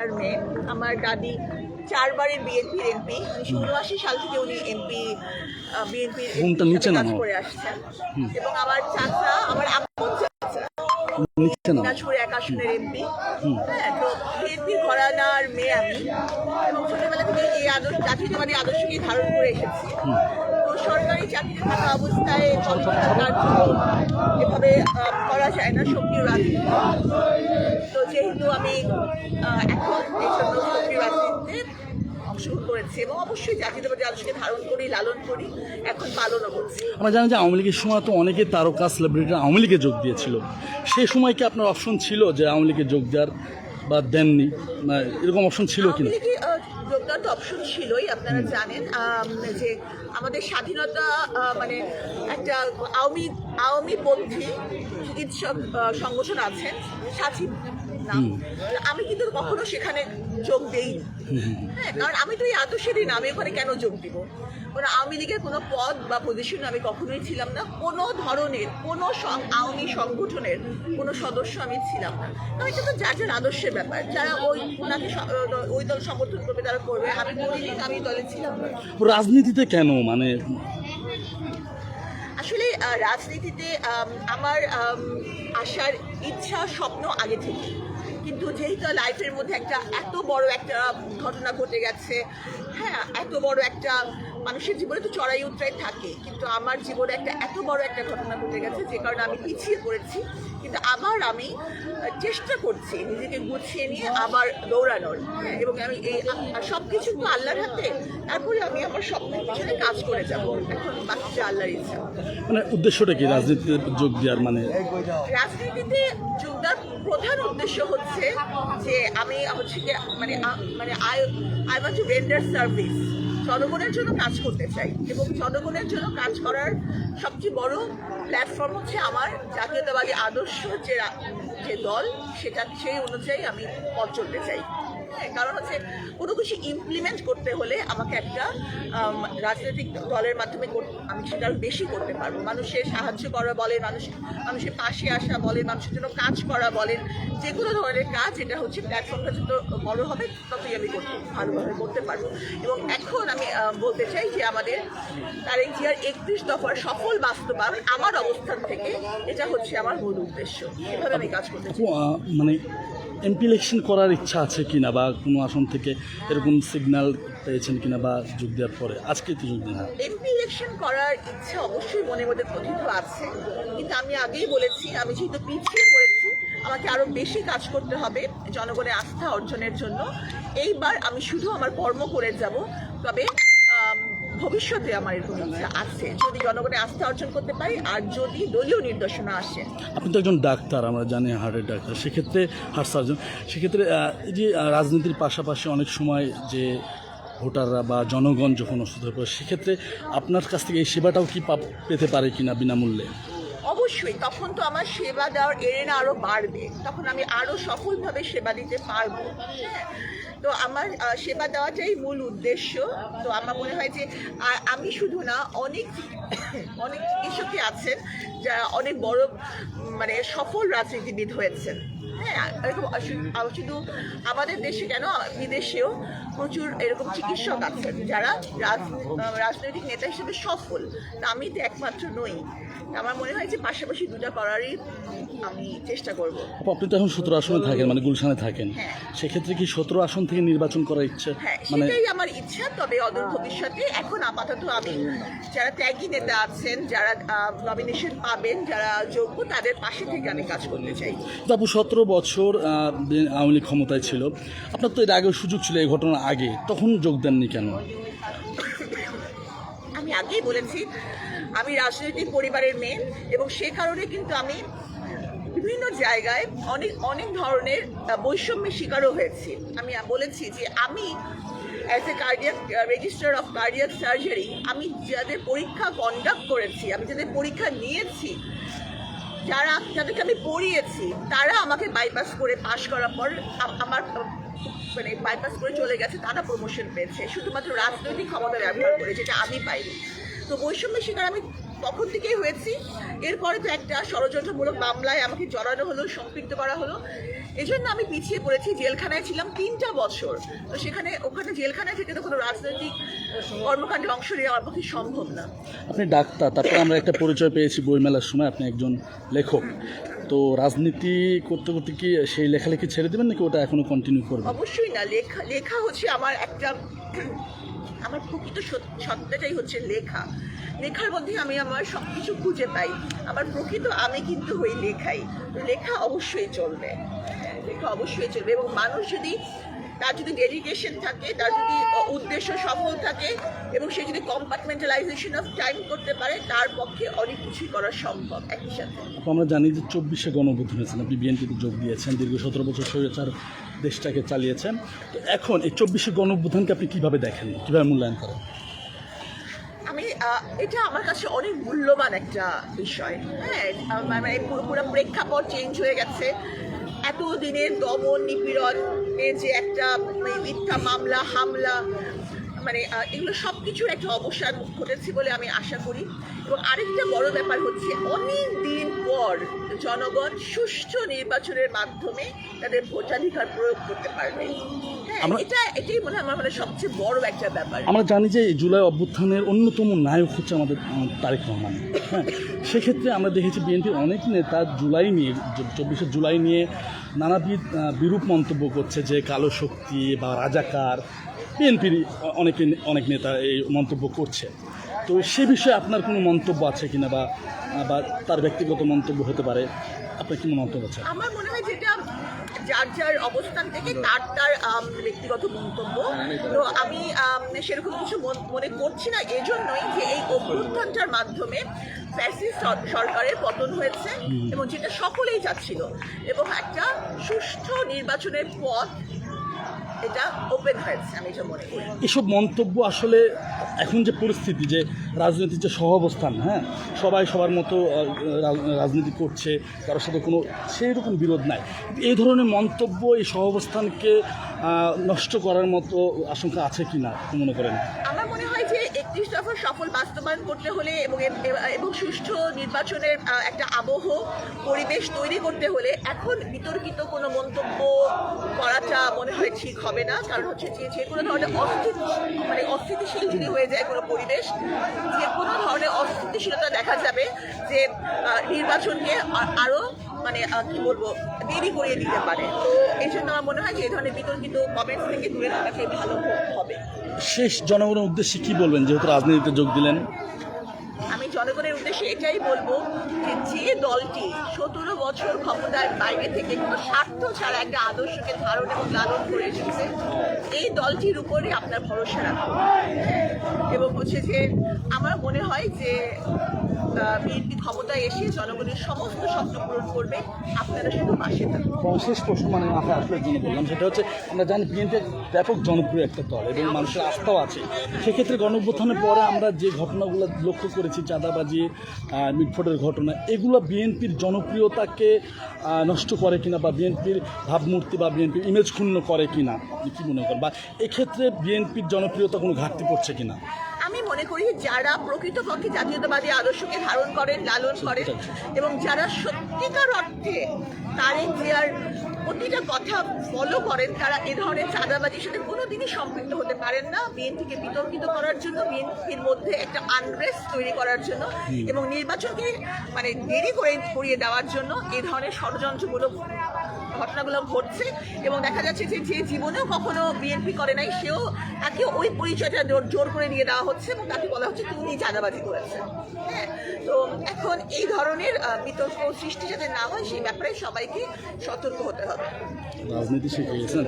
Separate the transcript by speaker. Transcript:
Speaker 1: আর মেয়ে। আমার দাদি চারবারের বিএনপির এমপি উনিশশো উনআশি সাল থেকে উনি এমপি বিএনপির
Speaker 2: নামাও।
Speaker 1: করে আসছেন। এবং আমার চাচা আমার আপন চাচা
Speaker 2: নিচ্ছে
Speaker 1: দিনাজপুর এক আসনের এমপি হ্যাঁ তো ঘরানার মেয়ে আমি। এবং ছোটবেলা থেকে এই আদর্শ জাতীয়তাবাদী আদর্শকেই ধারণ করে এসেছি। তো সরকারি চাকরি থাকা অবস্থায় এভাবে করা যায় না সক্রিয় রাজনীতি যেহেতু আমি এখন এই জন্য রাজনীতিতে অংশগ্রহণ করেছি এবং অবশ্যই জাতীয়তাবাদী আদর্শকে ধারণ করি লালন করি এখন পালনও করছি।
Speaker 2: আমরা জানি যে আওয়ামী লীগের সময় তো অনেকে তারকা সেলিব্রিটিরা আওয়ামী লীগে যোগ দিয়েছিল। সেই সময় কি আপনার অপশন ছিল যে আওয়ামী লীগে যোগ দেওয়ার বা দেননি? এরকম অপশন ছিল কি না
Speaker 1: যোগদান তো অপশন ছিলই আপনারা জানেন যে আমাদের স্বাধীনতা মানে একটা আওয়ামী আওয়ামী পন্থী চিকিৎসক সংগঠন আছেন সাথী নাম আমি কিন্তু কখনো সেখানে যোগ দেইনি। হ্যাঁ কারণ আমি তো এই আদর্শেরই না আমি ওখানে কেন যোগ দিব? কারণ আওয়ামী লীগের কোনো পদ বা পজিশনে আমি কখনোই ছিলাম না। কোনো ধরনের কোনো আওয়ামী সংগঠনের কোনো সদস্য আমি ছিলাম না। তো এটা তো যার যার আদর্শের ব্যাপার। যারা ওই ওনাকে ওই দল সমর্থন করবে তারা করবে। আমি করিনি আমি দলে ছিলাম না।
Speaker 2: রাজনীতিতে কেন? মানে
Speaker 1: আসলে রাজনীতিতে আমার আম, আসার ইচ্ছা, স্বপ্ন আগে থেকে। কিন্তু যেহেতু লাইফের মধ্যে একটা এত বড় একটা ঘটনা ঘটে গেছে হ্যাঁ এত বড় একটা মানুষের জীবনে তো চড়াই উত্তরাই থাকে কিন্তু আমার জীবনে একটা এত বড় একটা ঘটনা ঘটে গেছে যে কারণে আমি পিছিয়ে পড়েছি কিন্তু আবার আমি চেষ্টা করছি নিজেকে গুছিয়ে নিয়ে আবার দৌড়ানোর হ্যাঁ, এবং আমি এই সব কিছু তো আল্লাহর হাতে তারপরে আমি আমার স্বপ্নের পিছনে কাজ করে যাব এখন বাকিটা আল্লাহর ইচ্ছা।
Speaker 2: মানে উদ্দেশ্যটা কি রাজনীতিতে যোগ দেওয়ার মানে?
Speaker 1: রাজনীতিতে যোগদান প্রধান উদ্দেশ্য হচ্ছে যে আমি হচ্ছে মানে মানে I I want to render service জনগণের জন্য কাজ করতে চাই এবং জনগণের জন্য কাজ করার সবচেয়ে বড় প্ল্যাটফর্ম হচ্ছে আমার জাতীয়তাবাদী আদর্শ যে যে দল, সেটা সেই অনুযায়ী আমি পথ চলতে চাই। কারণ হচ্ছে কোনো কিছু ইমপ্লিমেন্ট করতে হলে আমাকে একটা রাজনৈতিক দলের মাধ্যমে আমি সেটা আরও বেশি করতে পারব। মানুষের সাহায্য করা বলেন, মানুষ, মানুষের পাশে আসা বলেন, মানুষের জন্য কাজ করা বলেন, যে কোনো ধরনের কাজ, এটা হচ্ছে প্ল্যাটফর্মটা যত বড় হবে, ততই আমি করতে, ভালোভাবে করতে পারব। এবং এখন আমি বলতে চাই যে আমাদের তারেক জিয়ার একত্রিশ দফার সফল বাস্তবায়ন, আমার অবস্থান থেকে এটা হচ্ছে আমার মূল উদ্দেশ্য। এভাবে আমি কাজ করতে চাই।
Speaker 2: মানে এমপি ইলেকশন করার ইচ্ছা আছে কিনা বা কোনো আসন থেকে এরকম সিগন্যাল পেয়েছেন কিনা বা যোগ দেওয়ার পরে? আজকে তো যোগ দিন
Speaker 1: এমপি ইলেকশন করার ইচ্ছা অবশ্যই মনের মধ্যে কথিত আছে, কিন্তু আমি আগেই বলেছি, আমি যেহেতু পিছিয়ে পড়েছি, আমাকে আরও বেশি কাজ করতে হবে জনগণের আস্থা অর্জনের জন্য। এইবার আমি শুধু আমার কর্ম করে যাব, তবে ভবিষ্যতে আমার এরকম ইচ্ছা আছে। যদি জনগণের আস্থা অর্জন করতে পারি, আর যদি দলীয় নির্দেশনা আসে।
Speaker 2: আপনি তো একজন ডাক্তার, আমরা জানি হার্টের ডাক্তার। সেক্ষেত্রে হার্ট সার্জন সেক্ষেত্রে যে রাজনীতির পাশাপাশি অনেক সময় যে ভোটাররা বা জনগণ যখন অসুস্থ হয়ে পড়ে, সেক্ষেত্রে আপনার কাছ থেকে এই সেবাটাও কি পেতে পারে কিনা বিনামূল্যে?
Speaker 1: অবশ্যই, তখন তো আমার সেবা দেওয়ার এরেনা আরও বাড়বে। তখন আমি আরও সফলভাবে সেবা দিতে পারব। হ্যাঁ। তো আমার সেবা দেওয়াটাই মূল উদ্দেশ্য। তো আমার মনে হয় যে আমি শুধু না, অনেক অনেক চিকিৎসকই আছেন যারা অনেক বড় মানে সফল রাজনীতিবিদ হয়েছেন। হ্যাঁ এরকম শুধু আমাদের দেশে কেন বিদেশেও প্রচুর এরকম চিকিৎসক আছেন যারা রাজনৈতিক নেতা হিসেবে সফল। তা আমি তো একমাত্র নই। আমার মনে হয় যে পাশাপাশি দুটা করারই আমি চেষ্টা করব।
Speaker 2: আপু, আপনি তো এখন সতেরো আসনে থাকেন মানে গুলশানে থাকেন।
Speaker 1: হ্যাঁ।
Speaker 2: সেক্ষেত্রে কি সতেরো আসন থেকে নির্বাচন করার ইচ্ছে?
Speaker 1: হ্যাঁ
Speaker 2: মানে
Speaker 1: সেটাই আমার ইচ্ছা তবে অদূর ভবিষ্যতে এখন আপাতত আমি যারা ত্যাগী নেতা আছেন যারা নমিনেশন পাবেন যারা যোগ্য তাদের পাশে থেকে আমি কাজ করতে চাই।
Speaker 2: আপু সতেরো বছর আওয়ামী লীগ ক্ষমতায় ছিল, আপনার তো এর আগেও সুযোগ ছিল, এই ঘটনার আগে। তখন যোগ দেননি কেন?
Speaker 1: আমি আগেই বলেছি, আমি রাজনৈতিক পরিবারের মেয়ে এবং সে কারণে কিন্তু আমি বিভিন্ন জায়গায় অনেক অনেক ধরনের বৈষম্যের শিকারও হয়েছি। আমি বলেছি যে আমি as a cardiac registrar of cardiac surgery আমি যাদের পরীক্ষা কন্ডাক্ট করেছি, আমি যাদের পরীক্ষা নিয়েছি যারা, যাদেরকে আমি পড়িয়েছি, তারা আমাকে বাইপাস করে পাশ করার পর আমার মানে বাইপাস করে চলে গেছে, তারা প্রমোশন পেয়েছে। শুধুমাত্র রাজনৈতিক ক্ষমতা ব্যবহার করেছে, যেটা আমি পাইনি। তো বৈষম্যের শিকার আমি তখন থেকেই হয়েছি। এরপরে তো একটা ষড়যন্ত্রমূলক মামলায় আমাকে জড়ানো হলো সম্পৃক্ত করা হলো। এই জন্য আমি পিছিয়ে পড়েছি জেলখানায় ছিলাম তিনটা বছর। তো সেখানে ওখানে জেলখানায় থেকে তো কোনো রাজনৈতিক কর্মকাণ্ডে অংশ নেওয়া আমার পক্ষে সম্ভব না।
Speaker 2: আপনি ডাক্তার তারপর আমরা একটা পরিচয় পেয়েছি বইমেলার সময় আপনি একজন লেখক। তো রাজনীতি করতে করতে কি সেই লেখালেখি ছেড়ে দেবেন নাকি ওটা এখনও কন্টিনিউ করবেন?
Speaker 1: অবশ্যই না লেখা লেখা হচ্ছে আমার একটা আমার প্রকৃত সত্যটাই হচ্ছে লেখা। লেখার মধ্যে আমি আমার সব কিছু খুঁজে পাই। আমার প্রকৃত আমি কিন্তু ওই লেখাই। লেখা অবশ্যই চলবে। লেখা অবশ্যই চলবে এবং মানুষ যদি তার যদি ডেডিকেশন থাকে তার যদি উদ্দেশ্য সফল থাকে এবং সে যদি কম্পার্টমেন্টালাইজেশন অফ টাইম করতে পারে তার পক্ষে অনেক কিছুই করা সম্ভব একই সাথে।
Speaker 2: আমরা জানি যে চব্বিশে গণঅভ্যুত্থান হয়েছেন। আপনি বিএনপিতে যোগ দিয়েছেন দীর্ঘ সতেরো বছর স্বৈরাচার দেশটাকে চালিয়েছেন। তো এখন এই চব্বিশে গণঅভ্যুত্থানকে আপনি কীভাবে দেখেন? কীভাবে মূল্যায়ন করেন?
Speaker 1: আমি এটা আমার কাছে অনেক মূল্যবান একটা বিষয়। হ্যাঁ মানে পুরো পুরো প্রেক্ষাপট চেঞ্জ হয়ে গেছে। এত দিনের দমন নিপীড়ন যে একটা মিথ্যা মামলা হামলা মানে এগুলো সব কিছুর একটা অবসান ঘটেছে বলে আমি আশা করি। এবং আরেকটা বড় ব্যাপার হচ্ছে অনেক দিন পর জনগণ সুষ্ঠু নির্বাচনের মাধ্যমে তাদের ভোটাধিকার প্রয়োগ করতে পারবে। হ্যাঁ
Speaker 2: আমরা-
Speaker 1: এটা এটাই মনে হয় আমার মানে সবচেয়ে বড় একটা ব্যাপার।
Speaker 2: আমরা জানি যে জুলাই অভ্যুত্থানের অন্যতম নায়ক হচ্ছে আমাদের তারেক রহমান। হ্যাঁ সেক্ষেত্রে আমরা দেখেছি বিএনপির অনেক নেতা জুলাই নিয়ে চব্বিশে জুলাই নিয়ে নানাবিধ বিরূপ মন্তব্য করছে যে কালো শক্তি বা রাজাকার বিএনপির অনেকে অনেক নেতা এই মন্তব্য করছে। তো সে বিষয়ে আপনার কোনো মন্তব্য আছে কিনা বা বা তার ব্যক্তিগত মন্তব্য হতে পারে আপনার কি মন্তব্য আছে?
Speaker 1: আমার মনে হয় যেটা যার যার অবস্থান থেকে তার তার ব্যক্তিগত মন্তব্য। তো আমি সেরকম কিছু মন- মনে করছি না। এজন্যই যে এই অভ্যুত্থানটার মাধ্যমে ফ্যাসিস্ট সরকারের পতন হয়েছে এবং যেটা সকলেই চাচ্ছিল। এবং একটা সুষ্ঠু নির্বাচনের পথ এটা ওপেন হয়েছে আমি এটা মনে করি।
Speaker 2: এসব মন্তব্য আসলে এখন যে পরিস্থিতি যে রাজনীতির যে সহাবস্থান হ্যাঁ? সবাই সবার মতো রাজনীতি করছে কারোর সাথে কোনো সেই রকম বিরোধ নাই। এই ধরনের মন্তব্য এই সহাবস্থানকে অবস্থানকে নষ্ট করার মতো আশঙ্কা আছে কি না মনে করেন?
Speaker 1: আমার মনে হয় একত্রিশ দফা সফল বাস্তবায়ন করতে হলে এবং এবং সুষ্ঠু নির্বাচনের একটা আবহ পরিবেশ তৈরি করতে হলে এখন বিতর্কিত কোনো মন্তব্য করাটা মনে হয় ঠিক হবে না। কারণ হচ্ছে যে যে কোনো ধরনের অস্থিত মানে অস্থিতিশীল যদি হয়ে যায় কোনো পরিবেশ, যে কোনো ধরনের অস্থিতিশীলতা দেখা যাবে যে নির্বাচনকে আ- আরও মানে কি বলব দেরি করিয়ে দিতে পারে। তো এই জন্য আমার মনে হয় যে এই ধরনের বিতর্কিত কমেন্টস থেকে দূরে থাকাটাই ভালো হবে।
Speaker 2: শেষ জনগণের উদ্দেশ্যে কি বলবেন? যেহেতু রাজনীতিতে যোগ দিলেন।
Speaker 1: আমি জনগণের উদ্দেশ্যে এটাই বলব যে যে দলটি সতেরো বছর ক্ষমতার বাইরে থেকে কোনো স্বার্থ ছাড়া একটা আদর্শকে ধারণ এবং লালন করে এসেছে এই দলটির উপরে আপনার ভরসা রাখুন। এবং হচ্ছে যে আমার মনে হয় যে বিএনপি ক্ষমতায় এসে জনগণের সমস্ত স্বপ্ন পূরণ করবে, আপনারা শুধু পাশে
Speaker 2: এবং শেষ প্রশ্ন মানে মাথায় আসলে জন্য বললাম সেটা হচ্ছে আমরা জানি বিএনপি ব্যাপক জনপ্রিয় একটা দল এবং মানুষের আস্থাও আছে। সেক্ষেত্রে গণঅভ্যুত্থানের পরে আমরা যে ঘটনাগুলো লক্ষ্য করেছি, চাঁদাবাজি মিটফোটের ঘটনা, এগুলো বিএনপির জনপ্রিয়তাকে নষ্ট করে কিনা বা বিএনপির ভাবমূর্তি বা বিএনপির ইমেজ ক্ষুণ্ণ করে কিনা, আপনি কী মনে করেন? বা এক্ষেত্রে বিএনপির জনপ্রিয়তা কোনো ঘাটতি পড়ছে কিনা?
Speaker 1: আমি মনে করি যারা প্রকৃতপক্ষে জাতীয়তাবাদী আদর্শকে ধারণ করেন লালন করেন এবং যারা সত্যিকার অর্থে তারেক জিয়ার প্রতিটা কথা ফলো করেন তারা এ ধরনের চাঁদাবাজির সাথে কোনোদিনই সম্পৃক্ত হতে পারেন না। বিএনপিকে বিতর্কিত করার জন্য বিএনপির মধ্যে একটা আনরেস্ট তৈরি করার জন্য এবং নির্বাচনকে মানে দেরি করে করিয়ে দেওয়ার জন্য এ ধরনের ষড়যন্ত্রমূলক ঘটনাগুলো ঘটছে এবং দেখা যাচ্ছে যে যে জীবনেও কখনো বিএনপি করে নাই সেও তাকে ওই পরিচয়টা জোর- জোর করে নিয়ে দেওয়া হচ্ছে এবং তাকে বলা হচ্ছে তুমি চাঁদাবাজি করেছে। হ্যাঁ তো এখন এই ধরনের বিতর্ক সৃষ্টি যাতে না হয় সেই ব্যাপারে সবাইকে সতর্ক হতে হবে।
Speaker 2: রাজনীতি শিখে গেছেন